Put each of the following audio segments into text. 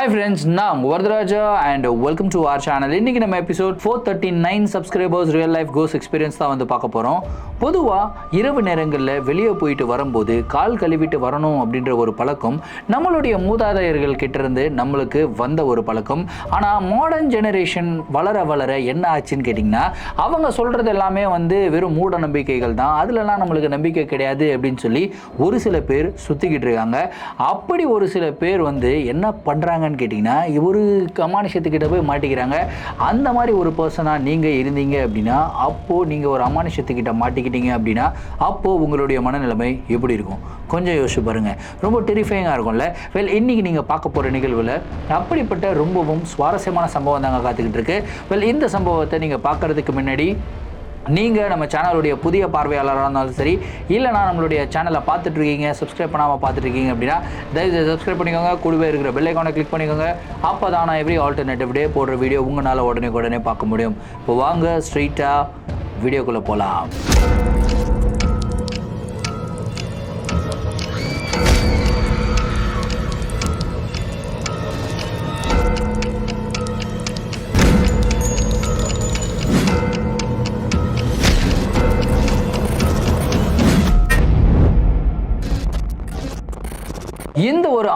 Hi friends நான் Varadaraja and welcome to our channel இன்னைக்கு நம்ம episode four thirty nine subscribers real life கோஸ் experience தான் வந்து பார்க்க போகிறோம் பொதுவாக இரவு நேரங்களில் வெளியே போயிட்டு வரும்போது கால் கழுவிட்டு வரணும் அப்படின்ற ஒரு பழக்கம் நம்மளுடைய மூதாதையர்கள் கிட்டேருந்து நம்மளுக்கு வந்த ஒரு பழக்கம். ஆனால் மாடர்ன் ஜெனரேஷன் வளர வளர என்ன ஆச்சுன்னு கேட்டிங்கன்னா அவங்க சொல்கிறது எல்லாமே வந்து வெறும் மூட நம்பிக்கைகள் தான். அதிலலாம் நம்மளுக்கு நம்பிக்கை கிடையாது அப்படின்னு சொல்லி ஒரு சில பேர் சுற்றிக்கிட்டு இருக்காங்க. அப்படி ஒரு சில பேர் வந்து என்ன என்னன்னு கேட்டிங்கன்னா ஒரு அமானுஷத்துக்கிட்ட போய் மாட்டிக்கிறாங்க. அந்த மாதிரி ஒரு பர்சனாக நீங்கள் இருந்தீங்க அப்படின்னா அப்போது நீங்கள் ஒரு அமானுஷத்துக்கிட்ட மாட்டிக்கிட்டீங்க அப்படின்னா அப்போது உங்களுடைய மனநிலைமை எப்படி இருக்கும்? கொஞ்சம் யோசிச்சு பாருங்கள் ரொம்ப டெரிஃபைங்காக இருக்கும்ல. வெல் இன்றைக்கி நீங்கள் பார்க்க போகிற நிகழ்வில் அப்படிப்பட்ட ரொம்பவும் சுவாரஸ்யமான சம்பவம் தாங்க காத்துக்கிட்டு இருக்கு. வெல் இந்த சம்பவத்தை நீங்கள் பார்க்குறதுக்கு முன்னாடி நீங்கள் நம்ம சேனலுடைய புதிய பார்வையாளராக இருந்தாலும் சரி இல்லைனா நம்மளுடைய சேனலை பார்த்துட்ருக்கீங்க சப்ஸ்கிரைப் பண்ணாமல் பார்த்துட்ருக்கீங்க அப்படின்னா தயவுசெய்து சப்ஸ்கிரைப் பண்ணிக்கோங்க. கூடவே இருக்கிற பெல் ஐக்கானை கிளிக் பண்ணிக்கோங்க. அப்போ தான் நான் எவ்ரி ஆல்டர்னேட்டிவ் டே போடுற வீடியோ உங்களால் உடனே உடனே பார்க்க முடியும். இப்போ வாங்க ஸ்ட்ரெயிட்டாக வீடியோக்குள்ளே போகலாம்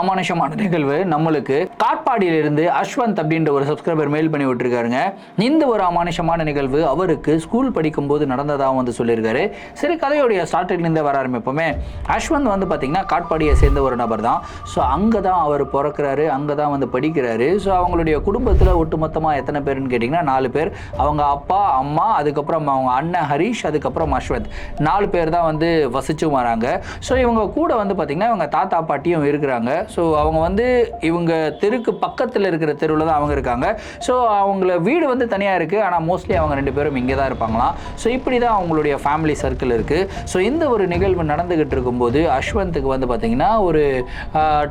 அமானுஷமான நிகழ்வு நம்மளுக்கு காட்பாடியிலிருந்து அஸ்வந்த் அப்படின்ற ஒரு சப்ஸ்கிரைபர் மெயில் பண்ணி விட்டுருக்காருங்க. இந்த ஒரு அமானுஷமான நிகழ்வு அவருக்கு ஸ்கூல் படிக்கும்போது நடந்ததாகவும் வந்து சொல்லியிருக்காரு. சரி கதையுடைய ஸ்டார்டிங்லேருந்தே வர ஆரம்பிப்போமே. அஸ்வந்த் வந்து பார்த்தீங்கன்னா காட்பாடியை சேர்ந்த ஒரு நபர் தான். ஸோ அங்கே தான் அவர் பிறக்கிறாரு அங்கே தான் வந்து படிக்கிறாரு. ஸோ அவங்களுடைய குடும்பத்தில் ஒட்டுமொத்தமாக எத்தனை பேருன்னு கேட்டிங்கன்னா நாலு பேர். அவங்க அப்பா அம்மா அதுக்கப்புறம் அவங்க அண்ணன் ஹரிஷ் அதுக்கப்புறம் அஸ்வந்த். நாலு பேர் தான் வந்து வசிச்சும் வராங்க. ஸோ இவங்க கூட வந்து பார்த்திங்கன்னா இவங்க தாத்தா பாட்டியும் இருக்கிறாங்க. ஸோ அவங்க வந்து இவங்க தெருக்கு பக்கத்தில் இருக்கிற தெருவில் தான் அவங்க இருக்காங்க. ஸோ அவங்கள வீடு வந்து தனியாக இருக்குது ஆனால் மோஸ்ட்லி அவங்க ரெண்டு பேரும் இங்கே தான் இருப்பாங்களாம். ஸோ இப்படி தான் அவங்களுடைய ஃபேமிலி சர்க்கிள் இருக்குது ஸோ இந்த ஒரு நிகழ்வு நடந்துக்கிட்டு இருக்கும்போது அஸ்வந்த்க்கு வந்து பார்த்திங்கன்னா ஒரு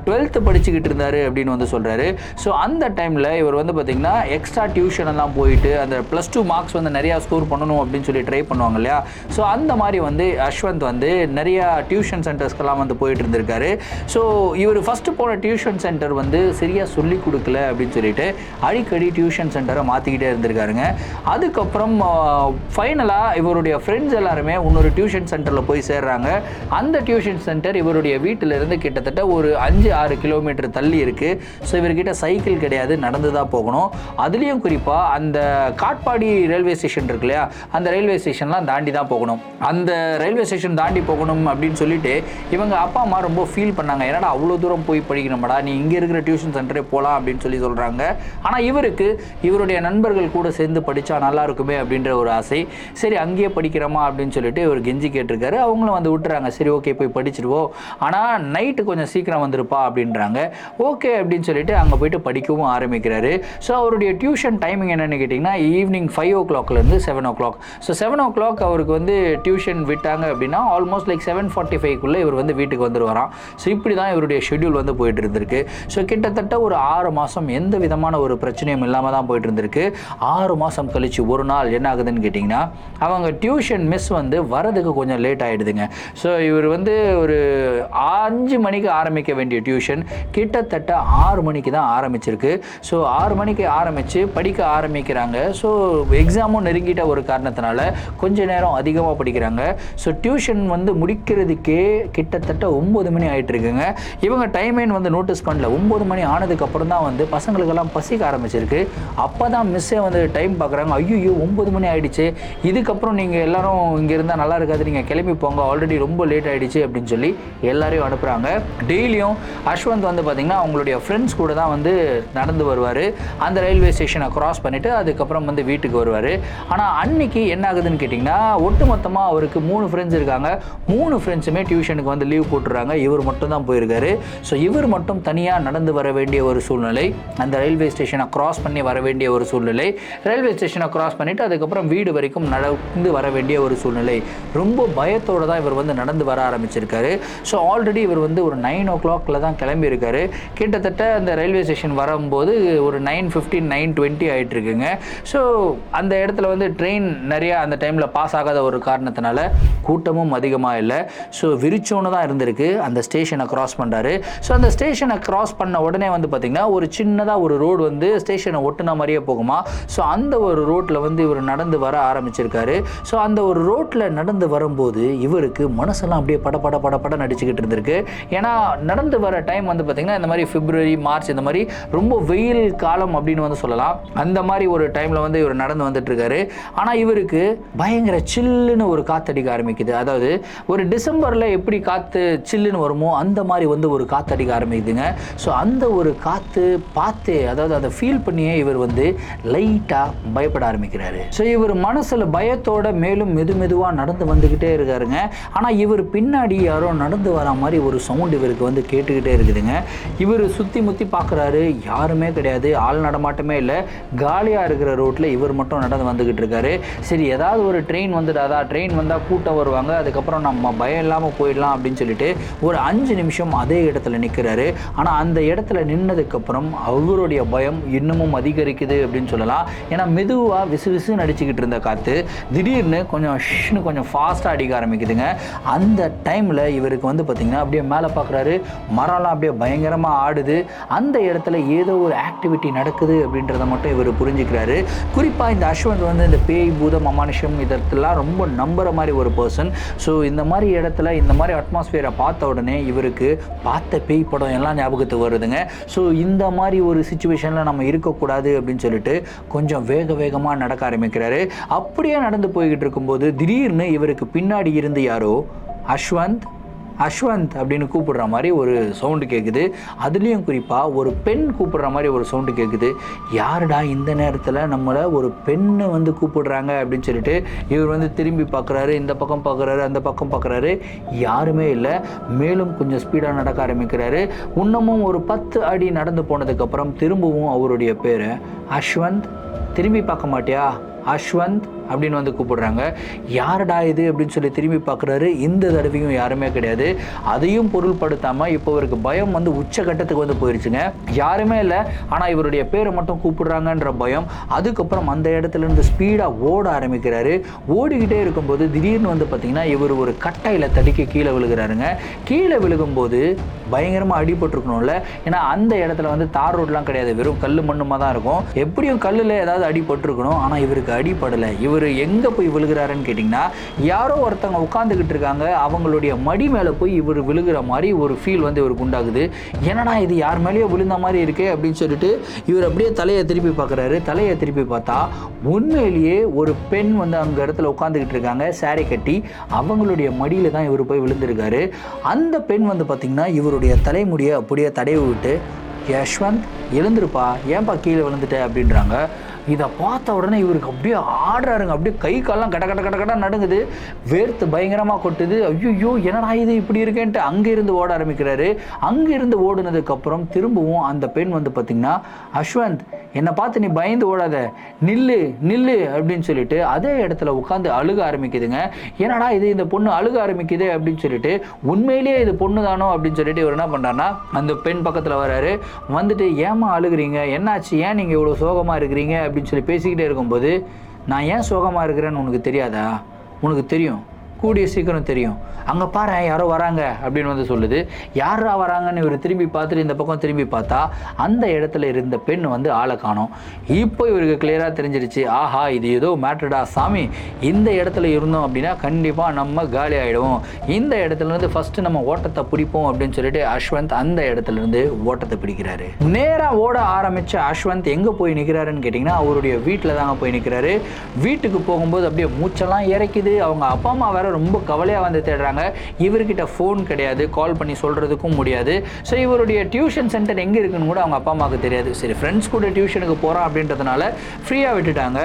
டுவெல்த்து படிச்சுக்கிட்டு இருந்தார் அப்படின்னு வந்து சொல்கிறாரு ஸோ அந்த டைமில் இவர் வந்து பார்த்திங்கன்னா எக்ஸ்ட்ரா டியூஷன் எல்லாம் போயிட்டு அந்த ப்ளஸ் டூ மார்க்ஸ் வந்து நிறையா ஸ்கோர் பண்ணணும் அப்படின்னு சொல்லி ட்ரை பண்ணுவாங்க இல்லையா? ஸோ அந்த மாதிரி வந்து அஸ்வந்த் வந்து நிறையா டியூஷன் சென்டர்ஸ்க்கெல்லாம் வந்து போயிட்டு இருந்திருக்காரு. ஸோ இவர் ஃபஸ்ட் ஃபஸ்ட்டு போன டியூஷன் சென்டர் வந்து சரியாக சொல்லி கொடுக்கல அப்படின்னு சொல்லிட்டு அடிக்கடி டியூஷன் சென்டரை மாற்றிக்கிட்டே இருந்திருக்காருங்க. அதுக்கப்புறம் ஃபைனலாக இவருடைய ஃப்ரெண்ட்ஸ் எல்லாருமே இன்னொரு டியூஷன் சென்டரில் போய் சேர்றாங்க. அந்த டியூஷன் சென்டர் இவருடைய வீட்டிலிருந்து கிட்டத்தட்ட ஒரு அஞ்சு ஆறு கிலோமீட்டர் தள்ளி இருக்குது ஸோ இவர்கிட்ட சைக்கிள் கிடையாது நடந்து தான் போகணும். அதுலேயும் குறிப்பாக அந்த காட்பாடி ரயில்வே ஸ்டேஷன் இருக்கு இல்லையா? அந்த ரயில்வே ஸ்டேஷன்லாம் தாண்டி தான் போகணும். அந்த ரயில்வே ஸ்டேஷன் தாண்டி போகணும் அப்படின்னு சொல்லிட்டு இவங்க அப்பா அம்மா ரொம்ப ஃபீல் பண்ணாங்க. ஏன்னா அவ்வளோ தூரம் போய் போய் படிக்கணுமாடா நீ இங்கே இருக்கிற டியூஷன் சென்டரே போகலாம் அப்படின்னு சொல்லி சொல்கிறாங்க ஆனால் இவருக்கு இவருடைய நண்பர்கள் கூட சேர்ந்து படித்தா நல்லா இருக்குமே அப்படின்ற ஒரு ஆசை. சரி அங்கேயே படிக்கிறோமா அப்படின்னு சொல்லிட்டு இவர் கெஞ்சி கேட்டிருக்காரு. அவங்களும் வந்து விட்டுறாங்க. சரி ஓகே போய் படிச்சிடுவோம் ஆனால் நைட்டு கொஞ்சம் சீக்கிரம் வந்துருப்பா அப்படின்றாங்க. ஓகே அப்படின்னு சொல்லிட்டு அங்கே போயிட்டு படிக்கவும் ஆரம்பிக்கிறாரு. ஸோ அவருடைய டியூஷன் டைமிங் என்னென்னு கேட்டிங்கன்னா ஈவினிங் ஃபைவ் ஓ கிளாக்லேருந்து seven o'clock so seven o'clock அவருக்கு வந்து டியூஷன் விட்டாங்க அப்படின்னா ஆல்மோஸ்ட் லைக் செவன் ஃபார்ட்டி ஃபைவ்க்குள்ளே இவர் வந்து வீட்டுக்கு வந்துருவாராம். ஸோ இப்படி தான் இவருடைய ஷெட்யூல் வந்து போயிட்டு இருந்திருக்கு ஸோ கிட்டத்தட்ட ஒரு ஆறு மாதம் எந்த விதமான ஒரு பிரச்சனையும் இல்லாமல் தான் போயிட்டு இருந்திருக்கு ஆறு மாதம் கழிச்சு ஒரு நாள் என்ன ஆகுதுன்னு கேட்டிங்கன்னா அவங்க டியூஷன் மிஸ் வந்து வரதுக்கு கொஞ்சம் லேட் ஆகிடுதுங்க ஸோ இவர் வந்து ஒரு அஞ்சு மணிக்கு ஆரம்பிக்க வேண்டிய டியூஷன் கிட்டத்தட்ட ஆறு மணிக்கு தான் ஆரம்பிச்சிருக்கு. ஸோ ஆறு மணிக்கு ஆரம்பித்து படிக்க ஆரம்பிக்கிறாங்க. ஸோ எக்ஸாமும் நெருங்கிட்ட ஒரு காரணத்தினால கொஞ்ச நேரம் அதிகமாக படிக்கிறாங்க. ஸோ டியூஷன் வந்து முடிக்கிறதுக்கே கிட்டத்தட்ட ஒம்பது மணி ஆகிட்டு இருக்குங்க இவங்க டைமேன் வந்து நோட்டீஸ் பண்ணல. ஒம்பது மணி ஆனதுக்கப்புறம் தான் வந்து பசங்களுக்கெல்லாம் பசிக்க ஆரம்பிச்சிருக்கு. அப்போ தான் மிஸ்ஸே வந்து டைம் பார்க்குறாங்க ஐயோ ஒம்பது மணி ஆகிடுச்சு இதுக்கப்புறம் நீங்கள் எல்லாரும் இங்கே இருந்தால் நல்லா இருக்காது. நீங்கள் கிளம்பி போங்க. ஆல்ரெடி ரொம்ப லேட் ஆகிடுச்சு அப்படின்னு சொல்லி எல்லாரையும் அனுப்புகிறாங்க டெய்லியும் அஸ்வந்த் வந்து பார்த்திங்கன்னா அவங்களுடைய ஃப்ரெண்ட்ஸ் கூட தான் வந்து நடந்து வருவார். அந்த ரயில்வே ஸ்டேஷனை க்ராஸ் பண்ணிவிட்டு அதுக்கப்புறம் வந்து வீட்டுக்கு வருவார். ஆனால் அன்னைக்கு என்ன ஆகுதுன்னு கேட்டிங்கன்னா ஒட்டுமொத்தமாக அவருக்கு மூணு ஃப்ரெண்ட்ஸ் இருக்காங்க. மூணு ஃப்ரெண்ட்ஸுமே டியூஷனுக்கு வந்து லீவ் போட்டுறாங்க இவர் மட்டும் தான் போயிருக்காரு. ஸோ இவர் மட்டும் தனியாக நடந்து வர வேண்டிய ஒரு சூழ்நிலை. அந்த ரயில்வே ஸ்டேஷனை க்ராஸ் பண்ணி வர வேண்டிய ஒரு சூழ்நிலை. ரயில்வே ஸ்டேஷனை க்ராஸ் பண்ணிவிட்டு அதுக்கப்புறம் வீடு வரைக்கும் நடந்து வர வேண்டிய ஒரு சூழ்நிலை. ரொம்ப பயத்தோடு தான் இவர் வந்து நடந்து வர ஆரம்பிச்சிருக்காரு. ஸோ ஆல்ரெடி இவர் வந்து ஒரு நைன் ஓ கிளாக்ல தான் கிளம்பியிருக்காரு. கிட்டத்தட்ட அந்த ரயில்வே ஸ்டேஷன் வரும்போது ஒரு நைன் ஃபிஃப்டீன் நைன் டுவெண்ட்டி ஆகிட்டுருக்குங்க ஸோ அந்த இடத்துல வந்து ட்ரெயின் நிறையா அந்த டைமில் பாஸ் ஆகாத ஒரு காரணத்தினால கூட்டமும் அதிகமாக இல்லை. ஸோ விரிச்சோன்னு தான் இருந்திருக்கு. அந்த ஸ்டேஷனை க்ராஸ் பண்ணுறாரு ஸோ அந்த ஸ்டேஷனை கிராஸ் பண்ண உடனே வந்து பார்த்திங்கன்னா ஒரு சின்னதாக ஒரு ரோடு வந்து ஸ்டேஷனை ஒட்டுன மாதிரியே போகுமா? ஸோ அந்த ஒரு ரோட்டில் வந்து இவர் நடந்து வர ஆரம்பிச்சிருக்காரு. ஸோ அந்த ஒரு ரோட்டில் நடந்து வரும்போது இவருக்கு மனசெல்லாம் அப்படியே பட பட பட பட நடிச்சுக்கிட்டு இருந்திருக்கு. ஏன்னா நடந்து வர டைம் வந்து பார்த்திங்கன்னா இந்த மாதிரி பிப்ரவரி மார்ச் இந்த மாதிரி ரொம்ப வெயில் காலம் அப்படின்னு வந்து சொல்லலாம். அந்த மாதிரி ஒரு டைமில் வந்து இவர் நடந்து வந்துட்டுருக்காரு. ஆனால் இவருக்கு பயங்கர சில்லுன்னு ஒரு காத்தடிக்க ஆரம்பிக்குது. அதாவது ஒரு டிசம்பரில் எப்படி காற்று சில்லுன்னு வருமோ அந்த மாதிரி வந்து ஒரு காற்று காத்தடிக்க ஆரம்பிக்குதுங்க ஸோ அந்த ஒரு காற்று பார்த்து அதாவது அதை ஃபீல் பண்ணியே இவர் வந்து லைட்டாக பயப்பட ஆரம்பிக்கிறாரு. ஸோ இவர் மனசில் பயத்தோட மேலும் மெது மெதுவாக நடந்து வந்துக்கிட்டே இருக்காருங்க. ஆனால் இவர் பின்னாடி யாரோ நடந்து வர மாதிரி ஒரு சவுண்ட் இவருக்கு வந்து கேட்டுக்கிட்டே இருக்குதுங்க. இவர் சுற்றி முற்றி பார்க்குறாரு யாருமே கிடையாது ஆள் நடமாட்டமே இல்லை. காலியாக இருக்கிற ரோட்டில் இவர் மட்டும் நடந்து வந்துக்கிட்டு இருக்காரு. சரி ஏதாவது ஒரு ட்ரெயின் வந்துடாதா? ட்ரெயின் வந்தால் கூட்டம் வருவாங்க. அதுக்கப்புறம் நம்ம பயம் இல்லாமல் போயிடலாம் அப்படின்னு சொல்லிட்டு ஒரு அஞ்சு நிமிஷம் அதே இடத்துல நிற்கிறாரு ஆனால் அந்த இடத்துல நின்னதுக்கப்புறம் அவருடைய பயம் இன்னமும் அதிகரிக்குது அப்படின்னு சொல்லலாம். ஏன்னா மெதுவாக விசு விசு நடிச்சுக்கிட்டு இருந்த காற்று திடீர்னு கொஞ்சம் ஷ்னு கொஞ்சம் ஃபாஸ்ட்டாக அடிக்க ஆரம்பிக்குதுங்க. அந்த டைமில் இவருக்கு வந்து பார்த்திங்கன்னா அப்படியே மேலே பார்க்குறாரு மரம்லாம் அப்படியே பயங்கரமாக ஆடுது. அந்த இடத்துல ஏதோ ஒரு ஆக்டிவிட்டி நடக்குது அப்படின்றத மட்டும் இவர் புரிஞ்சுக்கிறாரு. குறிப்பாக இந்த அஸ்வந்த் வந்து இந்த பேய் பூதம் அமானுஷம் இதெல்லாம் ரொம்ப நம்புகிற மாதிரி ஒரு பர்சன் ஸோ இந்த மாதிரி இடத்துல இந்த மாதிரி அட்மாஸ்பியரை பார்த்த உடனே இவருக்கு பார்த்த பேய் படம் எல்லாம் ஞாபகத்துக்கு வருதுங்க. ஸோ இந்த மாதிரி ஒரு சுச்சுவேஷனில் நம்ம இருக்கக்கூடாது அப்படின்னு சொல்லிட்டு கொஞ்சம் வேக வேகமாக நடக்க ஆரம்பிக்கிறாரு. அப்படியே நடந்து போய்கிட்டு இருக்கும்போது திடீர்னு இவருக்கு பின்னாடி இருந்து யாரோ அஸ்வந்த் அஸ்வந்த் அப்படின்னு கூப்பிடுற மாதிரி ஒரு சவுண்டு கேட்குது அதுலேயும் குறிப்பாக ஒரு பெண் கூப்பிடுற மாதிரி ஒரு சவுண்டு கேட்குது யாருடா இந்த நேரத்தில் நம்மளை ஒரு பெண்ணை வந்து கூப்பிடுறாங்க அப்படின்னு சொல்லிட்டு இவர் வந்து திரும்பி பார்க்குறாரு இந்த பக்கம் பார்க்குறாரு அந்த பக்கம் பார்க்குறாரு யாருமே இல்லை. மேலும் கொஞ்சம் ஸ்பீடாக நடக்க ஆரம்பிக்கிறாரு. இன்னமும் ஒரு பத்து அடி நடந்து போனதுக்கப்புறம் திரும்பவும் அவருடைய பேர் அஸ்வந்த். திரும்பி பார்க்க மாட்டியா? அஸ்வந்த். அப்படின்னு வந்து கூப்பிடுறாங்க. யாருடா இது? அப்படின்னு சொல்லி திரும்பி பார்க்குறாரு. இந்த தடவையும் யாருமே கிடையாது. அதையும் பொருள்படுத்தாமல் இப்போ இவருக்கு பயம் வந்து உச்சகட்டத்துக்கு வந்து போயிடுச்சுங்க யாருமே இல்லை. ஆனால் இவருடைய பேரை மட்டும் கூப்பிடுறாங்கன்ற பயம். அதுக்கப்புறம் அந்த இடத்துல இருந்து ஸ்பீடாக ஓட ஆரம்பிக்கிறாரு. ஓடிக்கிட்டே இருக்கும்போது திடீர்னு வந்து பார்த்தீங்கன்னா இவர் ஒரு கட்டையில் தடிக்க கீழே விழுகிறாருங்க. கீழே விழுகும்போது பயங்கரமாக அடிபட்டிருக்கணும்ல. ஏன்னா அந்த இடத்துல வந்து தார் ரோட்லாம் கிடையாது. வெறும் கல் மண்ணுமா தான் இருக்கும். எப்படியும் கல்லில் ஏதாவது அடிபட்டிருக்கணும். ஆனால் இவருக்கு அடிபடலை. இவர் இவர் எங்கே போய் விழுகிறாருன்னு கேட்டிங்கன்னா யாரோ ஒருத்தவங்க உட்காந்துக்கிட்டு இருக்காங்க அவங்களுடைய மடி மேலே போய் இவர் விழுகிற மாதிரி ஒரு ஃபீல் வந்து இவருக்கு உண்டாகுது. என்னடா இது யார் மேலேயோ விழுந்த மாதிரி இருக்கே அப்படின்னு சொல்லிட்டு இவர் அப்படியே தலையை திருப்பி பார்க்குறாரு. தலையை திருப்பி பார்த்தா உண்மையிலேயே ஒரு பெண் வந்து அங்கே இடத்துல உட்காந்துக்கிட்டு இருக்காங்க சாரி கட்டி அவங்களுடைய மடியில் தான் இவர் போய் விழுந்திருக்காரு. அந்த பெண் வந்து பார்த்திங்கன்னா இவருடைய தலைமுடியை அப்படியே தடவி விட்டு யஷ்வந்த் எழுந்திருப்பா ஏன்பா கீழே விழுந்துட்ட? அப்படின்றாங்க. இதை பார்த்த உடனே இவருக்கு அப்படியே ஆடுறாருங்க. அப்படியே கை கால்லாம் கட கட கட கட நடுங்குது. வேர்த்து பயங்கரமாக கொட்டுது. ஐயோ என்னடா இது இப்படி இருக்கேன்ட்டு அங்கே இருந்து ஓட ஆரம்பிக்கிறாரு. அங்கே இருந்து ஓடுனதுக்கப்புறம் திரும்பவும் அந்த பெண் வந்து பார்த்திங்கன்னா அஸ்வந்த் என்னை பார்த்து நீ பயந்து ஓடாத. நில்லு நில்லு. அப்படின்னு சொல்லிட்டு அதே இடத்துல உட்காந்து அழுக ஆரம்பிக்குதுங்க. என்னடா இது? இந்த பொண்ணு அழுக ஆரம்பிக்குது. அப்படின்னு சொல்லிட்டு உண்மையிலேயே இது பொண்ணு தானோ அப்படின்னு சொல்லிட்டு இவர் என்ன பண்ணுறாருன்னா அந்த பெண் பக்கத்தில் வராரு. வந்துட்டு ஏமா அழுகுறீங்க? என்னாச்சு? ஏன் நீங்கள் இவ்வளோ சோகமாக இருக்கிறீங்க? அப்படின்னு சொல்லி பேசிக்கிட்டே இருக்கும்போது நான் ஏன் சோகமாக இருக்கிறேன்னு உனக்கு தெரியாதா? உனக்கு தெரியும். கூடிய சீக்கிரம் தெரியும். அங்கே பாரு யாரோ வராங்க அப்படின்னு வந்து சொல்லுது. யாரா வராங்கன்னு இவர் திரும்பி பார்த்துட்டு இந்த பக்கம் திரும்பி பார்த்தா அந்த இடத்துல இருந்த பெண் வந்து ஆளை காணும். இப்போ இவருக்கு கிளியராக தெரிஞ்சிருச்சு. ஆஹா இது ஏதோ மேட்டர்டா சாமி. இந்த இடத்துல இருந்தோம் அப்படின்னா கண்டிப்பாக நம்ம காலி ஆகிடுவோம் இந்த இடத்துலேருந்து ஃபஸ்ட்டு நம்ம ஓட்டத்தை பிடிப்போம் அப்படின்னு சொல்லிட்டு அஸ்வந்த் அந்த இடத்துல இருந்து ஓட்டத்தை பிடிக்கிறாரு. நேராக ஓட ஆரம்பித்த அஸ்வந்த் எங்கே போய் நிற்கிறாருன்னு கேட்டிங்கன்னா அவருடைய வீட்டில் தாங்க போய் நிற்கிறாரு வீட்டுக்கு போகும்போது அப்படியே மூச்செல்லாம் இறக்கிது. அவங்க அப்பா அம்மா வேற ரொம்ப கவலையாக வந்து தேடுறாங்க. இவர்கிட்ட ஃபோன் கிடையாது. கால் பண்ணி சொல்கிறதுக்கும் முடியாது. ஸோ இவருடைய டியூஷன் சென்டர் எங்கே இருக்குன்னு கூட அவங்க அப்பா அம்மாவுக்கு தெரியாது. சரி ஃப்ரெண்ட்ஸ் கூட டியூஷனுக்கு போகிறான் அப்படின்றதுனால ஃப்ரீயாக விட்டுட்டாங்க.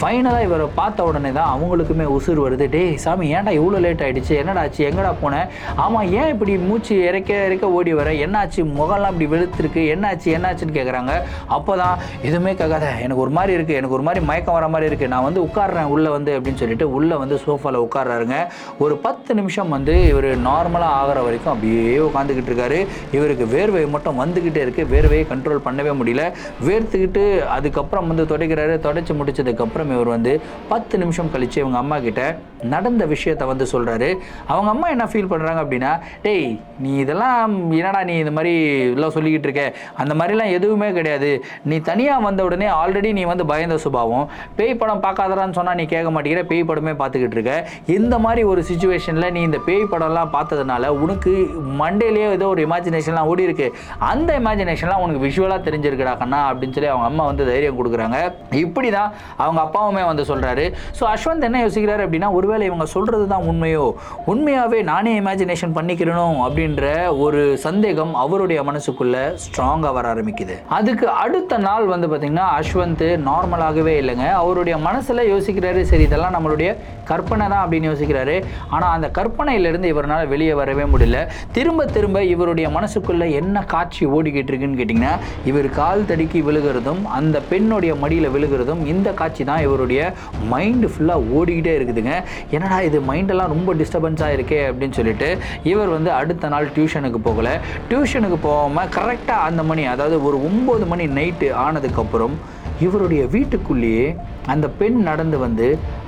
ஃபைனலாக இவரை பார்த்த உடனே தான் அவங்களுக்குமே உசுர் வருது. டேய் சாமி ஏன்டா இவ்வளோ லேட் ஆகிடுச்சு என்னடா ஆச்சு? எங்கடா போனேன் ஆமாம் ஏன் இப்படி மூச்சு இறக்க இறக்க ஓடி வர? என்னாச்சு? முகம்லாம் இப்படி வெளுத்துருக்கு. என்னாச்சு? என்னாச்சுன்னு கேட்குறாங்க அப்போ தான் எதுவுமே கேட்காத. எனக்கு ஒரு மாதிரி இருக்குது எனக்கு ஒரு மாதிரி மயக்கம் வர மாதிரி இருக்குது நான் வந்து உட்காடுறேன் உள்ளே வந்து அப்படின்னு சொல்லிட்டு உள்ளே வந்து சோஃபாவில் உட்காடுறாருங்க ஒரு பத்து நிமிஷம் வந்து இவர் நார்மலாக ஆகிற வரைக்கும் அப்படியே உட்காந்துக்கிட்டு இருக்காரு. இவருக்கு வேர்வை மட்டும் வந்துக்கிட்டே இருக்குது வேர்வையை கண்ட்ரோல் பண்ணவே முடியல. வேர்த்துக்கிட்டு அதுக்கப்புறம் வந்து துடைக்கிறாரு. துடைச்சி முடிச்சதுக்கப்புறம் அதுக்கப்புறம் இவர் வந்து பத்து நிமிஷம் கழித்து இவங்க அம்மா கிட்ட நடந்த விஷயத்தை வந்து சொல்கிறாரு அவங்க அம்மா என்ன ஃபீல் பண்ணுறாங்க அப்படின்னா டேய் நீ இதெல்லாம் என்னடா நீ இந்த மாதிரி இதெல்லாம் சொல்லிக்கிட்டு இருக்க? அந்த மாதிரிலாம் எதுவுமே கிடையாது. நீ தனியாக வந்த உடனே ஆல்ரெடி நீ வந்து பயந்த சுபாவம். பேய் படம் பார்க்காதடான்னு சொன்னால் நீ கேட்க மாட்டேங்கிற பேய் படமே பார்த்துக்கிட்டு இருக்க. இந்த மாதிரி ஒரு சுச்சுவேஷனில் நீ இந்த பேய் படம்லாம் பார்த்ததுனால உனக்கு மண்டேலேயே ஏதோ ஒரு இமேஜினேஷன்லாம் ஓடி இருக்கு. அந்த இமேஜினேஷன்லாம் உனக்கு விஷுவலாக தெரிஞ்சிருக்குடா கண்ணா? அப்படின்னு சொல்லி அவங்க அம்மா வந்து தைரியம் கொடுக்குறாங்க. இப்படி தான் அவங்க அப்பாவுமே வந்து சொல்கிறாரு ஸோ அஸ்வந்த் என்ன யோசிக்கிறாரு அப்படின்னா ஒருவேளை இவங்க சொல்கிறது தான் உண்மையோ உண்மையாகவே நானே இமேஜினேஷன் பண்ணிக்கிறணும் அப்படின்ற ஒரு சந்தேகம் அவருடைய மனசுக்குள்ளே ஸ்ட்ராங்காக வர ஆரம்பிக்குது. அதுக்கு அடுத்த நாள் வந்து பார்த்திங்கன்னா அஸ்வந்த் நார்மலாகவே இல்லைங்க. அவருடைய மனசில் யோசிக்கிறாரு சரி இதெல்லாம் நம்மளுடைய கற்பனை தான் அப்படின்னு யோசிக்கிறாரு. ஆனால் அந்த கற்பனையிலிருந்து இவரால் வெளியே வரவே முடியல. திரும்ப திரும்ப இவருடைய மனசுக்குள்ள என்ன காட்சி ஓடிக்கிட்டு இருக்குன்னு கேட்டிங்கன்னா இவர் கால் தடுக்கி விழுகிறதும் அந்த பெண்ணுடைய மடியில் விழுகிறதும் இந்த காட்சி தான் இவருடைய மைண்டு ஃபுல்லாக ஓடிக்கிட்டே இருக்குதுங்க. என்னடா இது மைண்டெல்லாம் ரொம்ப டிஸ்டர்பன்ஸாக இருக்கே அப்படின்னு சொல்லிட்டு இவர் வந்து அடுத்த நாள் டியூஷனுக்கு போகலை. டியூஷனுக்கு போகாமல் கரெக்டாக அந்த மணி அதாவது ஒரு ஒம்பது மணி நைட்டு ஆனதுக்கப்புறம் இவருடைய வீட்டுக்குள்ளேயே அந்த பெண் நடந்து வந்து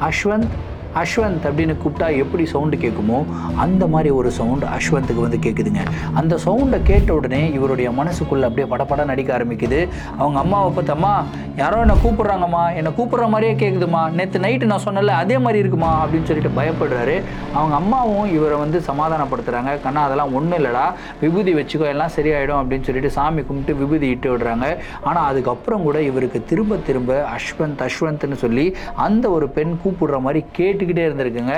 அஸ்வந்த் அஸ்வந்த் அப்படின்னு கூப்பிட்டா எப்படி சவுண்டு கேட்குமோ அந்த மாதிரி ஒரு சவுண்டு அஸ்வந்துக்கு வந்து கேட்குதுங்க அந்த சவுண்டை கேட்ட உடனே இவருடைய மனசுக்குள்ளே அப்படியே படப்படம் நடிக்க ஆரம்பிக்குது. அவங்க அம்மாவை பார்த்து அம்மா யாரோ என்னை கூப்பிட்றாங்கம்மா. என்னை கூப்பிட்ற மாதிரியே கேட்குதுமா நேற்று நைட்டு நான் சொன்னல அதே மாதிரி இருக்குமா? அப்படின்னு சொல்லிட்டு பயப்படுறாரு. அவங்க அம்மாவும் இவரை வந்து சமாதானப்படுத்துகிறாங்க கண்ணா அதெல்லாம் ஒன்றும் இல்லைடா. விபூதி வச்சுக்கோ எல்லாம் சரியாயிடும். அப்படின்னு சொல்லிட்டு சாமி கும்பிட்டு விபூதி இட்டு விடுறாங்க. ஆனால் அதுக்கப்புறம் கூட இவருக்கு திரும்ப திரும்ப அஸ்வந்த் அஸ்வந்த்னு சொல்லி அந்த ஒரு பெண் கூப்பிடுற மாதிரி கேட்டு கேட்டுக்கிட்டே இருந்திருக்குங்க.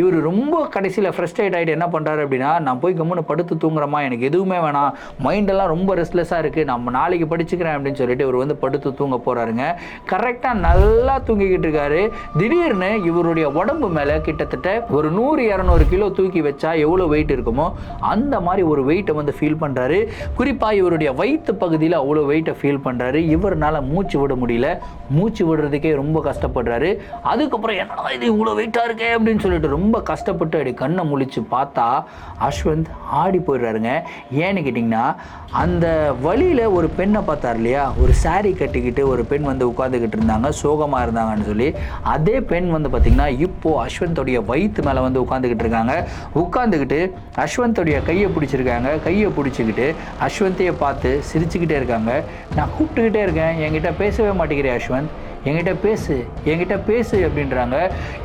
இவர் ரொம்ப கடைசியில் ஃப்ரெஸ்ட்ரேட் ஆகிட்டு என்ன பண்ணுறாரு அப்படின்னா நான் போய் கம்முன்னு படுத்து தூங்குறமா எனக்கு எதுவுமே வேணாம். மைண்டெல்லாம் ரொம்ப ரெஸ்ட்லெஸ்ஸாக இருக்குது நம்ம நாளைக்கு படிச்சுக்கிறேன் அப்படின்னு சொல்லிட்டு இவர் வந்து படுத்து தூங்க போகிறாருங்க கரெக்டாக நல்லா தூங்கிக்கிட்டு இருக்காரு. திடீர்னு இவருடைய உடம்பு மேலே கிட்டத்தட்ட ஒரு நூறு இரநூறு கிலோ தூக்கி வச்சா எவ்வளோ வெயிட் இருக்குமோ அந்த மாதிரி ஒரு வெயிட்டை வந்து ஃபீல் பண்ணுறாரு குறிப்பாக இவருடைய வயிற்று பகுதியில் அவ்வளோ வெயிட்டை ஃபீல் பண்ணுறாரு இவரால் மூச்சு விட முடியல. மூச்சு விடுறதுக்கே ரொம்ப கஷ்டப்படுறாரு. அதுக்கப்புறம் என்னடா இது இவ்வளோ வெயிட்டாக இருக்கே அப்படின்னு சொல்லிட்டு ரொம்ப கஷ்டப்பட்டு அப்படி கண்ணை முழிச்சு பார்த்தா அஸ்வந்த் ஆடி போயிடுறாருங்க. ஏன்னு கேட்டிங்கன்னா அந்த வழியில் ஒரு பெண்ணை பார்த்தார் இல்லையா? ஒரு சாரீ கட்டிக்கிட்டு ஒரு பெண் வந்து உட்காந்துக்கிட்டு இருந்தாங்க சோகமாக இருந்தாங்கன்னு சொல்லி. அதே பெண் வந்து பார்த்திங்கன்னா இப்போது அஸ்வந்தோடைய வயிற்று மேலே வந்து உட்காந்துக்கிட்டு இருக்காங்க. உட்காந்துக்கிட்டு அஸ்வந்தோடைய கையை பிடிச்சிருக்காங்க. கையை பிடிச்சிக்கிட்டு அஸ்வந்தையை பார்த்து சிரிச்சுக்கிட்டே இருக்காங்க. நான் கூப்பிட்டுக்கிட்டே இருக்கேன். என்கிட்ட பேசவே மாட்டேங்கிறேன் அஸ்வந்த். என்கிட்ட பேசு என்கிட்ட பேசு அப்படின்றாங்க.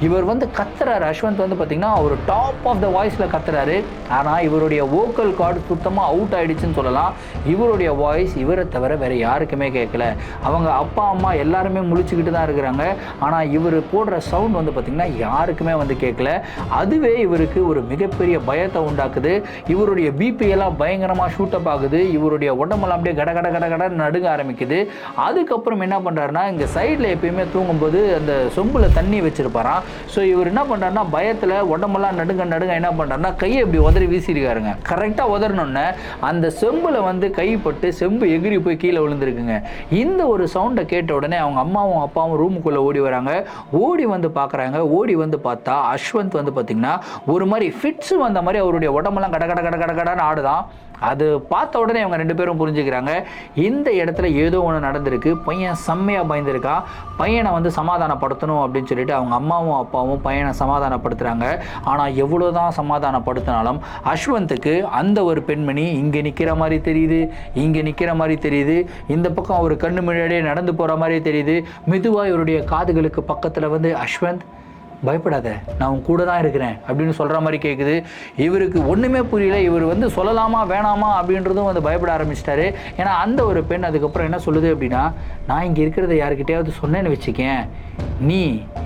இவர் வந்து கத்துறாரு. அஸ்வந்த் வந்து பார்த்தீங்கன்னா ஒரு டாப் ஆஃப் த வாய்ஸில் கத்துறாரு. ஆனால் இவருடைய வோக்கல் கார்டு சுத்தமாக அவுட் ஆகிடுச்சுன்னு சொல்லலாம். இவருடைய வாய்ஸ் இவரை தவிர வேறு யாருக்குமே கேட்கல. அவங்க அப்பா அம்மா எல்லாருமே முழிச்சுக்கிட்டு தான் இருக்கிறாங்க. ஆனால் இவர் போடுற சவுண்ட் வந்து பார்த்திங்கன்னா யாருக்குமே வந்து கேட்கல. அதுவே இவருக்கு ஒரு மிகப்பெரிய பயத்தை உண்டாக்குது. இவருடைய பிபி எல்லாம் பயங்கரமாக ஷூட்டப் ஆகுது. இவருடைய உடம்பெல்லாம் அப்படியே கட கட கட கட நடுங்க ஆரம்பிக்குது. அதுக்கப்புறம் என்ன பண்ணுறாருன்னா இங்கே சைடில் எப்பயுமே தூங்கும்போது அந்த சொம்பில் தண்ணி வச்சிருப்பாராம். ஸோ இவர் என்ன பண்ணுறாருன்னா பயத்தில் உடம்பெல்லாம் நடுங்க நடுங்க என்ன பண்ணுறாருன்னா கையை இப்படி உதறி வீசியிருக்காருங்க. கரெக்டாக உதறினோடனே அந்த செம்பில் வந்து கைப்பட்டு செம்பு எகிரி போய் கீழே விழுந்திருக்குங்க. இந்த ஒரு சவுண்டை கேட்ட உடனே அவங்க அம்மாவும் அப்பாவும் ரூமுக்குள்ளே ஓடி வராங்க. ஓடி வந்து பார்க்குறாங்க ஓடி வந்து பார்த்தா அஸ்வந்த் வந்து பார்த்திங்கன்னா ஒரு மாதிரி ஃபிட்ஸ் வந்த மாதிரி அவருடைய உடம்பெல்லாம் கட கட கட கட கடன்னு ஆடுதான். அது பார்த்த உடனே அவங்க ரெண்டு பேரும் புரிஞ்சுக்கிறாங்க. இந்த இடத்துல ஏதோ ஒன்று நடந்திருக்கு. பையன் செம்மையாக பயந்துருக்கான். பையனை வந்து சமாதானப்படுத்தணும் அப்படின்னு சொல்லிட்டு அவங்க அம்மாவும் அப்பாவும் பையனை சமாதானப்படுத்துகிறாங்க ஆனால் எவ்வளோ தான் சமாதானப்படுத்தினாலும் அஸ்வந்துக்கு அந்த ஒரு பெண்மணி இங்கே நிற்கிற மாதிரி தெரியுது இங்கே நிற்கிற மாதிரி தெரியுது இந்த பக்கம் அவர் கண்ணு முன்னாடியே நடந்து போகிற மாதிரி தெரியுது. மெதுவாக இவருடைய காதுகளுக்கு பக்கத்தில் வந்து அஸ்வந்த் பயப்படாத நான் உன் கூட தான் இருக்கிறேன் அப்படின்னு சொல்கிற மாதிரி கேட்குது இவருக்கு ஒன்றுமே புரியல. இவர் வந்து சொல்லலாமா வேணாமா அப்படின்றதும் வந்து பயப்பட ஆரம்பிச்சிட்டாரு. ஏன்னா அந்த ஒரு பெண் அதுக்கப்புறம் என்ன சொல்லுது அப்படின்னா நான் இங்கே இருக்கிறத யாருக்கிட்டையாவது சொன்னேன்னு வச்சுக்கேன். நீ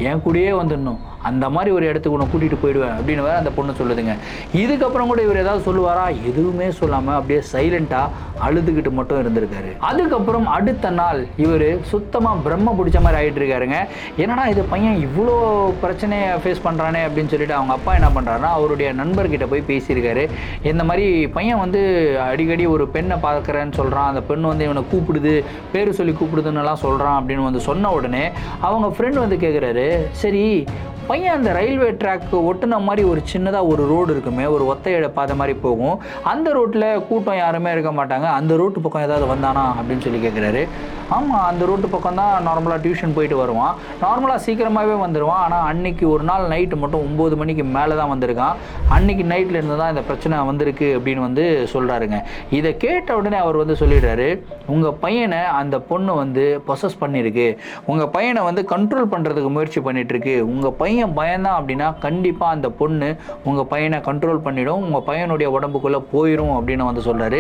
என் கூடயே வந்துடணும். அந்த மாதிரி ஒரு இடத்துக்கு உன்னை கூட்டிகிட்டு போயிடுவேன் அப்படின்னு வேற அந்த பொண்ணு சொல்லுதுங்க. இதுக்கப்புறம் கூட இவர் ஏதாவது சொல்லுவாரா? எதுவுமே சொல்லாமல் அப்படியே சைலண்ட்டாக அழுதுகிட்டு மட்டும் இருந்திருக்காரு. அதுக்கப்புறம் அடுத்த நாள் இவர் சுத்தமாக பிரம்ம பிடிச்ச மாதிரி ஆகிட்டு இருக்காருங்க. என்னடா இது பையன் இவ்வளோ பிரச்சனையை ஃபேஸ் பண்ணுறானே அப்படின்னு சொல்லிட்டு அவங்க அப்பா என்ன பண்ணுறாருன்னா அவருடைய நண்பர்கிட்ட போய் பேசியிருக்காரு. இந்த மாதிரி பையன் வந்து அடிக்கடி ஒரு பெண்ணை பார்க்குறேன்னு சொல்கிறான் அந்த பெண் வந்து இவனை கூப்பிடுது பேர் சொல்லி கூப்பிடுதுன்னு எல்லாம் சொல்கிறான் அப்படின்னு வந்து சொன்ன உடனே அவங்க ஃப்ரெண்ட் வந்து கேட்குறாரு சரி பையன் அந்த ரயில்வே ட்ராக் ஒட்டுன மாதிரி ஒரு சின்னதாக ஒரு ரோடு இருக்குமே ஒரு ஒத்தையிட பாதை மாதிரி போகும். அந்த ரோட்டில் கூட்டம் யாருமே இருக்க மாட்டாங்க. அந்த ரோட்டு பக்கம் ஏதாவது வந்தானா? அப்படின்னு சொல்லி கேட்குறாரு ஆமாம் அந்த ரோட்டு பக்கம் தான் நார்மலாக டியூஷன் போயிட்டு வருவான். நார்மலாக சீக்கிரமாகவே வந்துடுவான் ஆனால் அன்னைக்கு ஒரு நாள் நைட்டு மட்டும் ஒம்பது மணிக்கு மேலே தான் வந்திருக்கான். அன்னைக்கு நைட்டில் இருந்து தான் இந்த பிரச்சனை வந்திருக்கு அப்படின்னு வந்து சொல்கிறாருங்க இதை கேட்ட உடனே அவர் வந்து சொல்லிடுறாரு உங்கள் பையனை அந்த பொண்ணு வந்து ப்ரொசஸ் பண்ணியிருக்கு உங்கள் பையனை வந்து கண் கண்ட்ரோல் பண்ணுறதுக்கு முயற்சி பண்ணிகிட்ருக்கு உங்கள் பையன் பயந்தான் அப்படின்னா கண்டிப்பாக அந்த பொண்ணு உங்கள் பையனை கண்ட்ரோல் பண்ணிடும். உங்கள் பையனுடைய உடம்புக்குள்ளே போயிடும் அப்படின்னு வந்து சொல்கிறாரு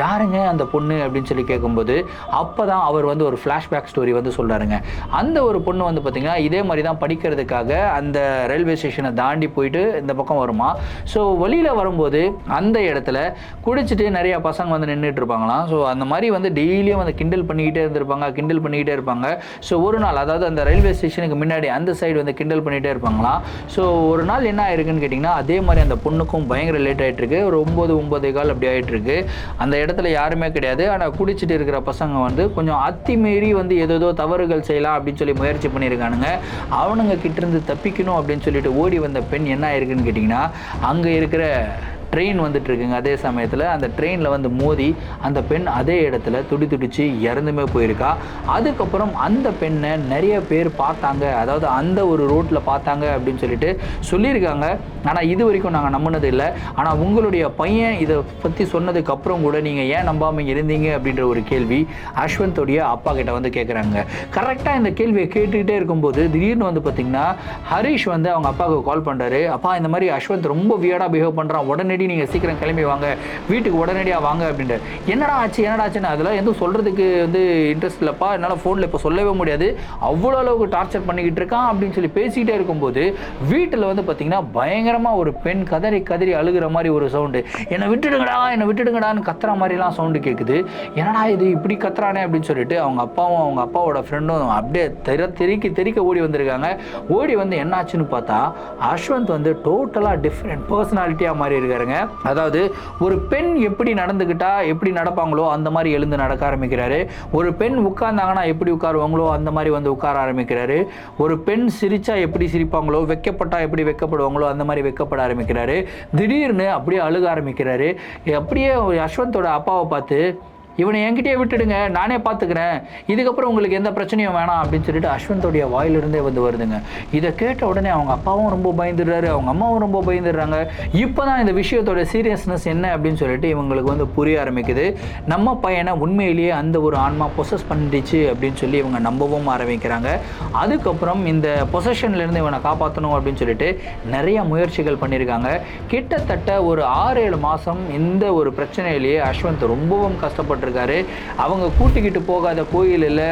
யாருங்க அந்த பொண்ணு அப்படின்னு சொல்லி கேட்கும்போது அப்போ தான் அவர் வந்து ஒரு ஃப்ளாஷ்பேக் ஸ்டோரி வந்து சொல்கிறாருங்க அந்த ஒரு பொண்ணு வந்து பார்த்திங்கன்னா இதே மாதிரி தான் படிக்கிறதுக்காக அந்த ரயில்வே ஸ்டேஷனை தாண்டி போயிட்டு இந்த பக்கம் வருமா. ஸோ வழியில் வரும்போது அந்த இடத்துல குடிச்சிட்டு நிறைய பசங்க வந்து நின்றுட்டு இருப்பாங்களாம். ஸோ அந்த மாதிரி வந்து டெய்லியும் வந்து கிண்டல் பண்ணிக்கிட்டே இருந்திருப்பாங்க கிண்டல் பண்ணிக்கிட்டே இருப்பாங்க. ஸோ ஒரு நாள் அதாவது அந்த ரயில்வே ரயில்வே ஸ்டேஷனுக்கு முன்னாடி அந்த சைடு வந்து கிண்டல் பண்ணிகிட்டே இருப்பாங்களாம் ஸோ ஒரு நாள் என்ன ஆயிருக்குன்னு கேட்டிங்கன்னா அதே மாதிரி அந்த பொண்ணுக்கும் பயங்கர லேட் ஆகிட்டுருக்கு ஒரு ஒம்பது ஒம்பது கால் அப்படி ஆகிட்டுருக்கு அந்த இடத்துல யாருமே கிடையாது. ஆனால் குடிச்சிட்டு இருக்கிற பசங்க வந்து கொஞ்சம் அத்திமீறி வந்து ஏதேதோ தவறுகள் செய்யலாம் அப்படின்னு சொல்லி முயற்சி பண்ணியிருக்கானுங்க. அவனுங்க கிட்டேருந்து தப்பிக்கணும் அப்படின்னு சொல்லிட்டு ஓடி வந்த பெண் என்ன ஆயிருக்குன்னு கேட்டிங்கன்னா அங்கே இருக்கிற ட்ரெயின் வந்துட்டு இருக்குங்க அதே சமயத்தில் அந்த ட்ரெயினில் வந்து மோதி அந்த பெண் அதே இடத்துல துடி துடிச்சு இறந்துமே போயிருக்கா. அதுக்கப்புறம் அந்த பெண்ணை நிறைய பேர் பார்த்தாங்க. அதாவது அந்த ஒரு ரோட்டில் பார்த்தாங்க அப்படின்னு சொல்லிட்டு சொல்லியிருக்காங்க. ஆனால் இது வரைக்கும் நாங்கள் நம்பினது இல்லை. ஆனால் உங்களுடைய பையன் இதை பற்றி சொன்னதுக்கு அப்புறம் கூட நீங்கள் ஏன் நம்பாமல் இருந்தீங்க அப்படின்ற ஒரு கேள்வி அஸ்வந்தோடைய அப்பா கிட்ட வந்து கேட்குறாங்க கரெக்டாக இந்த கேள்வியை கேட்டுக்கிட்டே இருக்கும்போது திடீர்னு வந்து பார்த்தீங்கன்னா ஹரிஷ் வந்து அவங்க அப்பாவுக்கு கால் பண்ணுறாரு அப்பா இந்த மாதிரி அஸ்வந்த் ரொம்ப வியர்டாக பிஹேவ் பண்ணுறான் உடனடி நீங்கள் சீக்கிரம் கிளம்பி வாங்க வீட்டுக்கு உடனடியாக வாங்க அப்படின்ட்டு. என்னடா ஆச்சு என்னடா ஆச்சுன்னு அதெல்லாம் எதுவும் சொல்கிறதுக்கு வந்து இன்ட்ரெஸ்ட் இல்லைப்பா. என்னால் ஃபோனில் இப்போ சொல்லவே முடியாது. அவ்வளோ அளவுக்கு டார்ச்சர் பண்ணிக்கிட்டு இருக்கான் அப்படின்னு சொல்லி பேசிக்கிட்டே இருக்கும்போது வீட்டில் வந்து பார்த்தீங்கன்னா பயங்கரமாக ஒரு பெண் கதறி கதறி அழுகிற மாதிரி ஒரு சவுண்டு என்னை விட்டுடுங்கடா என்னை விட்டுடுங்கடான்னு கத்துற மாதிரிலாம் சவுண்டு கேட்குது என்னடா இது இப்படி கத்துறானே அப்படின்னு சொல்லிட்டு அவங்க அப்பாவும் அவங்க அப்பாவோட ஃப்ரெண்டும் அப்படியே தெர தெறிக்க தெறிக்க ஓடி வந்திருக்காங்க. ஓடி வந்து என்னாச்சுன்னு பார்த்தா அஸ்வந்த் வந்து டோட்டலாக டிஃப்ரெண்ட் பர்சனாலிட்டியாக மாறி இருக்காரு. பாருங்க. அதாவது ஒரு பெண் எப்படி நடந்துக்கிட்டா எப்படி நடப்பாங்களோ அந்த மாதிரி எழுந்து நடக்க ஆரம்பிக்கிறாரு. ஒரு பெண் உட்கார்ந்தாங்கன்னா எப்படி உட்காருவாங்களோ அந்த மாதிரி வந்து உட்கார ஆரம்பிக்கிறாரு. ஒரு பெண் சிரிச்சா எப்படி சிரிப்பாங்களோ வெக்கப்பட்டா எப்படி வெக்கப்படுவாங்களோ அந்த மாதிரி வெக்கப்பட ஆரம்பிக்கிறாரு. திடீர்னு அப்படியே அழுக ஆரம்பிக்கிறாரு. அப்படியே அஸ்வந்தோட அப்பாவை பார்த்து இவனை என்கிட்டயே விட்டுடுங்க நானே பார்த்துக்கிறேன். இதுக்கப்புறம் உங்களுக்கு எந்த பிரச்சனையும் வேணாம் அப்படின்னு சொல்லிட்டு அஸ்வந்தோடைய வாயிலிருந்தே வந்து வருதுங்க. இதை கேட்ட உடனே அவங்க அப்பாவும் ரொம்ப பயந்துடுறாரு அவங்க அம்மாவும் ரொம்ப பயந்துடுறாங்க. இப்போ தான் இந்த விஷயத்தோட சீரியஸ்னஸ் என்ன அப்படின்னு சொல்லிட்டு இவங்களுக்கு வந்து புரிய ஆரம்பிக்குது. நம்ம பையனை உண்மையிலேயே அந்த ஒரு ஆன்மா பொசஸ் பண்ணிடுச்சு அப்படின்னு சொல்லி இவங்க நம்பவும் ஆரம்பிக்கிறாங்க. அதுக்கப்புறம் இந்த பொசஷன்லேருந்து இவனை காப்பாற்றணும் அப்படின்னு சொல்லிட்டு நிறைய முயற்சிகள் பண்ணியிருக்காங்க. கிட்டத்தட்ட ஒரு ஆறு ஏழு மாதம் இந்த ஒரு பிரச்சனையிலேயே அஸ்வந்த் ரொம்பவும் கஷ்டப்பட்டிருக்காரு அவங்க கூட்டிக்கிட்டு போகாத கோயிலில்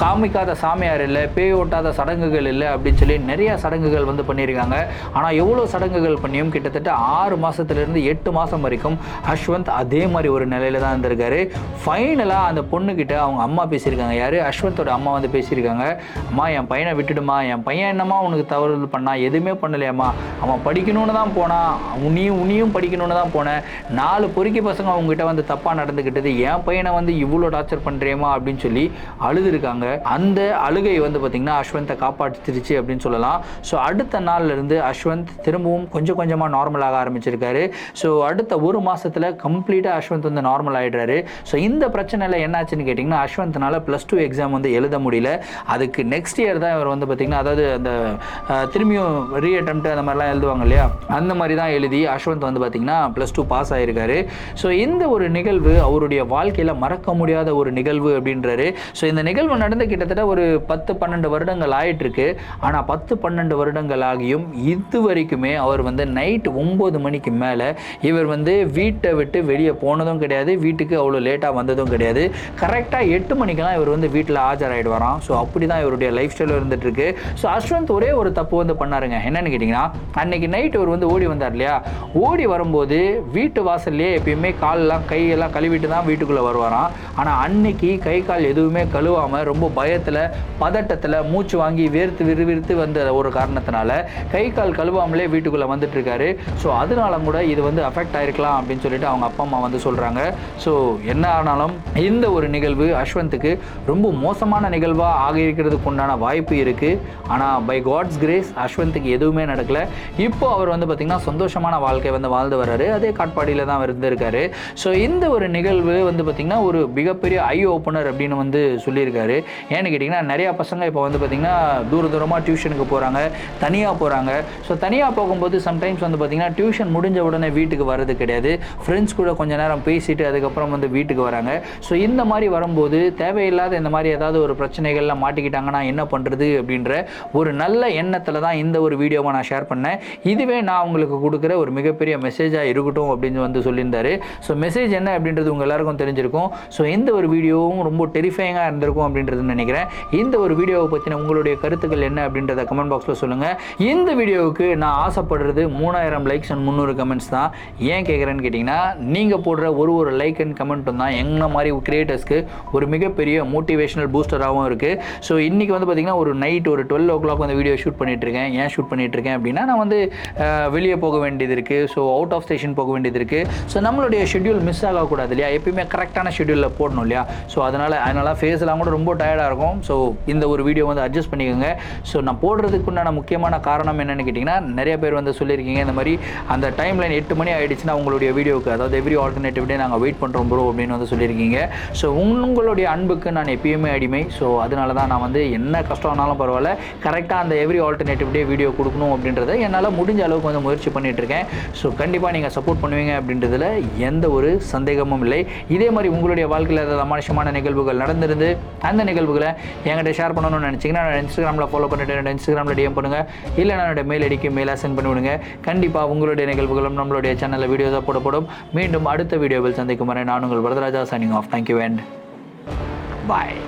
காமிக்காத சாமியார் இல்லை பேய் ஓட்டாத சடங்குகள் இல்லை அப்படின்னு சொல்லி நிறைய சடங்குகள் வந்து பண்ணியிருக்காங்க. ஆனால் எவ்வளோ சடங்குகள் பண்ணியும்? கிட்டத்தட்ட ஆறு மாதத்துலேருந்து எட்டு மாதம் வரைக்கும் அஸ்வந்த் அதே மாதிரி ஒரு நிலையில தான் இருந்திருக்காரு. ஃபைனலாக அந்த பொண்ணுக்கிட்ட அவங்க அம்மா பேசியிருக்காங்க. யார்? அஸ்வந்தோட அம்மா வந்து பேசியிருக்காங்க. அம்மா என் பையனை விட்டுடுமா? என் பையன் என்னம்மா உனக்கு தவறு பண்ணா? எதுவுமே பண்ணலையாம்மா. அவன் படிக்கணும்னு தான் போனான் உனியும் உனியும் படிக்கணும்னு தான் போனேன் நாலு பொறுக்கி பசங்க அவங்ககிட்ட வந்து தப்பாக நடந்துக்கிட்டது என் பையனை வந்து இவ்வளோ டார்ச்சர் பண்ணுறியம்மா அப்படின்னு சொல்லி அழுதுருக்காங்க. அந்த அழுகை வந்து பார்த்திங்கன்னா அஸ்வந்தை காப்பாற்றிருச்சு அப்படின்னு சொல்லலாம். ஸோ அடுத்த நாள்ல இருந்து அஸ்வந்த் திரும்பவும் கொஞ்சம் கொஞ்சமாக நார்மலாக ஆரம்பிச்சிருக்காரு. ஸோ அடுத்த ஒரு மாதத்தில் கம்ப்ளீட்டாக அஸ்வந்த் வந்து நார்மல் ஆயிடுறாரு. ஸோ இந்த பிரச்சனையில் என்னாச்சுன்னு கேட்டிங்கன்னா அஸ்வந்த்னால ப்ளஸ் டூ எக்ஸாம் வந்து எழுத முடியல. அதுக்கு நெக்ஸ்ட் இயர் தான் இவர் வந்து பார்த்திங்கன்னா அதாவது அந்த திரும்பியும் ரீ அட்டம் அந்த மாதிரிலாம் எழுதுவாங்க இல்லையா? அந்த மாதிரி தான் எழுதி அஸ்வந்த் வந்து பார்த்திங்கன்னா ப்ளஸ் டூ பாஸ் ஆகிருக்காரு ஸோ இந்த ஒரு நிகழ்வு அவருடைய வாழ்க்கையில் மறக்க முடியாத ஒரு நிகழ்வு அப்படின்றாரு. ஸோ இந்த நிகழ்வு நடந்து கிட்டத்தட்ட ஒரு பத்து பன்னெண்டு வருடங்கள் ஆயிட்டு இருக்கு ஆனால் பத்து பன்னெண்டு வருடங்கள் ஆகியும் இது வரைக்குமே அவர் வந்து நைட் ஒம்பது மணிக்கு மேலே இவர் வந்து வீட்டை விட்டு வெளியே போனதும் கிடையாது வீட்டுக்கு அவ்வளோ லேட்டாக வந்ததும் கிடையாது. கரெக்டாக எட்டு மணிக்கெல்லாம் இவர் வந்து வீட்டில் ஆஜராயிடுவாராம். ஸோ அப்படி தான் இவருடைய லைஃப் ஸ்டைல் இருந்துகிட்ருக்கு இருக்கு ஸோ அஸ்வந்த் ஒரே ஒரு தப்பு வந்து பண்ணாருங்க. என்னன்னு கேட்டிங்கன்னா அன்னைக்கு நைட் இவர் வந்து ஓடி வந்தார் இல்லையா? ஓடி வரும்போது வீட்டு வாசல்லையே எப்பயுமே காலெல்லாம் கையெல்லாம் கழுவிட்டு தான் வீட்டுக்குள்ளே வருவாராம். ஆனால் அன்னைக்கு கை கால் எதுவுமே கழுவாமல் ரொம்ப பயத்தில் பதட்டத்தில் மூச்சு வாங்கி வேர்த்து விறுவிறுத்து வந்த ஒரு காரணத்தினால கை கால் கழுவாமலே வீட்டுக்குள்ளே வந்துட்டு இருக்காரு ஸோ அதனால கூட இது வந்து அஃபெக்ட் ஆயிருக்கலாம் அப்படின்னு சொல்லிட்டு அவங்க அப்பா அம்மா வந்து சொல்கிறாங்க ஸோ என்ன ஆனாலும் இந்த ஒரு நிகழ்வு அஸ்வந்த்துக்கு ரொம்ப மோசமான நிகழ்வாக ஆகியிருக்கிறதுக்கு உண்டான வாய்ப்பு இருக்குது ஆனால் பை காட்ஸ் கிரேஸ் அஸ்வந்த்துக்கு எதுவுமே நடக்கல. இப்போ அவர் வந்து பார்த்திங்கன்னா சந்தோஷமான வாழ்க்கை வந்து வாழ்ந்து வர்றாரு. அதே காட்பாடியில் தான் அவர் இருந்திருக்காரு. ஸோ இந்த ஒரு நிகழ்வு வந்து பார்த்திங்கன்னா ஒரு மிகப்பெரிய ஐ ஓப்பனர் அப்படின்னு வந்து சொல்லியிருக்காரு. ஏன்னு கேட்டிங்கன்னா நிறையா பசங்க இப்போ வந்து பார்த்திங்கன்னா தூர தூரமாக டியூஷனுக்கு போகிறாங்க தனியாக போகிறாங்க ஸோ தனியாக போகும்போது சம்டைம்ஸ் வந்து பார்த்திங்கன்னா டியூஷன் முடிஞ்ச உடனே வீட்டுக்கு வர்றது கிடையாது. ஃப்ரெண்ட்ஸ் கூட கொஞ்ச நேரம் பேசிட்டு அதுக்கப்புறம் வந்து வீட்டுக்கு வராங்க. ஸோ இந்த மாதிரி வரும்போது தேவையில்லாத இந்த மாதிரி ஏதாவது ஒரு பிரச்சனைகள்லாம் மாட்டிக்கிட்டாங்கன்னா என்ன பண்ணுறது அப்படின்ற ஒரு நல்ல எண்ணத்தில் தான் இந்த ஒரு வீடியோவை நான் ஷேர் பண்ணேன். இதுவே நான் உங்களுக்கு கொடுக்குற ஒரு மிகப்பெரிய மெசேஜாக இருக்கட்டும் அப்படின்னு வந்து சொல்லியிருந்தாரு. ஸோ மெசேஜ் என்ன அப்படின்றது உங்கள் எல்லாருக்கும் தெரிஞ்சிருக்கும். ஸோ எந்த ஒரு வீடியோவும் ரொம்ப டெரிஃபைங்காக இருந்திருக்கும் அப்படின்றது நினைக்கிறேன். இந்த ஒரு வீடியோவை பற்றின உங்களுடைய கருத்துக்கள் என்ன அப்படின்றத கமெண்ட் பாக்ஸில் சொல்லுங்கள் இந்த வீடியோவுக்கு நான் ஆசைப்படுறது மூணாயிரம் லைக்ஸ் அண்ட் முந்நூறு கமெண்ட்ஸ் தான். ஏன் கேட்குறேன்னு கேட்டிங்கன்னா நீங்கள் போடுற ஒரு ஒரு லைக் அண்ட் கமெண்ட்டும் தான் என்ன மாதிரி கிரியேட்டர்ஸ்க்கு ஒரு மிகப்பெரிய மோட்டிவேஷனல் பூஸ்டராகவும் இருக்குது ஸோ இன்றைக்கி வந்து பார்த்திங்கன்னா ஒரு நைட் ஒரு டுவெல் ஓ கிளாக் வந்து வீடியோ ஷூட் பண்ணிகிட்ருக்கேன் ஏன் ஷூட் பண்ணிட்டு இருக்கேன் அப்படின்னா நான் வந்து வெளியே போக வேண்டியது இருக்குது ஸோ அவுட் ஆஃப் ஸ்டேஷன் போக வேண்டியது இருக்குது ஸோ நம்மளுடைய ஷெட்யூல் மிஸ் ஆகக்கூடாது இல்லையா? எப்பயுமே கரெக்டான ஷெட்யூலில் போடணும் இல்லையா? ஸோ அதனால் அதனால் ஃபேஸ்லாம் கூட ரொம்ப டயர்டாக இருக்கும். ஸோ இந்த ஒரு வீடியோ வந்து அட்ஜஸ்ட் பண்ணிக்கோங்க. ஸோ நான் போடுறதுக்கு உண்டான முக்கியமான காரணம் என்னென்னு கேட்டிங்கன்னா நிறைய பேர் வந்து சொல்லியிருக்கீங்க இந்த மாதிரி அந்த டைம் லைன் எட்டு மணி ஆகிடுச்சுன்னா உங்களுடைய வீடியோவுக்கு அதாவது எவ்ரி ஆல்டர்னேட்டிவ் டே நாங்கள் வெயிட் பண்ணுறோம் ப்ரோ அப்படின்னு வந்து சொல்லியிருக்கீங்க. ஸோ உங்களுடைய அன்புக்கு நான் எப்பயுமே அடிமை. ஸோ அதனால தான் நான் வந்து என்ன கஷ்டம்னாலும் பரவாயில்ல. கரெக்டாக அந்த எவ்ரி ஆல்டர்னேட்டிவ் டே வீடியோ கொடுக்கணும் அப்படின்றத என்னால் முடிஞ்ச அளவுக்கு வந்து முயற்சி பண்ணிட்டு இருக்கேன். ஸோ கண்டிப்பாக நீங்கள் சப்போர்ட் பண்ணுவீங்க அப்படின்றதுல எந்த ஒரு சந்தேகமும் இல்லை. இதே மாதிரி உங்களுடைய வாழ்க்கையில் ஏதாவது அமானுஷமான நிகழ்வுகள் நடந்திருந்து அந்த நிகழ்வு நிகழ்வுகளை என்கிட்ட ஷேர் பண்ணணும்னு நினச்சிங்கன்னா நான் இன்ஸ்டாகிராமில் ஃபாலோ பண்ணிட்டு என்னோட இன்ஸ்டாகிராமில் டிஎம் பண்ணுங்கள் இல்லை நான் என்னோட மெயில் ஐடிக்கு மெயிலாக சென்ட் பண்ணிவிடுங்க கண்டிப்பாக உங்களுடைய நிகழ்வுகளும் நம்மளுடைய சேனலில் வீடியோஸாக போடப்படும். மீண்டும் அடுத்த வீடியோவில் சந்திக்கும் வரை நான் உங்கள் Varadaraja signing off thank you and bye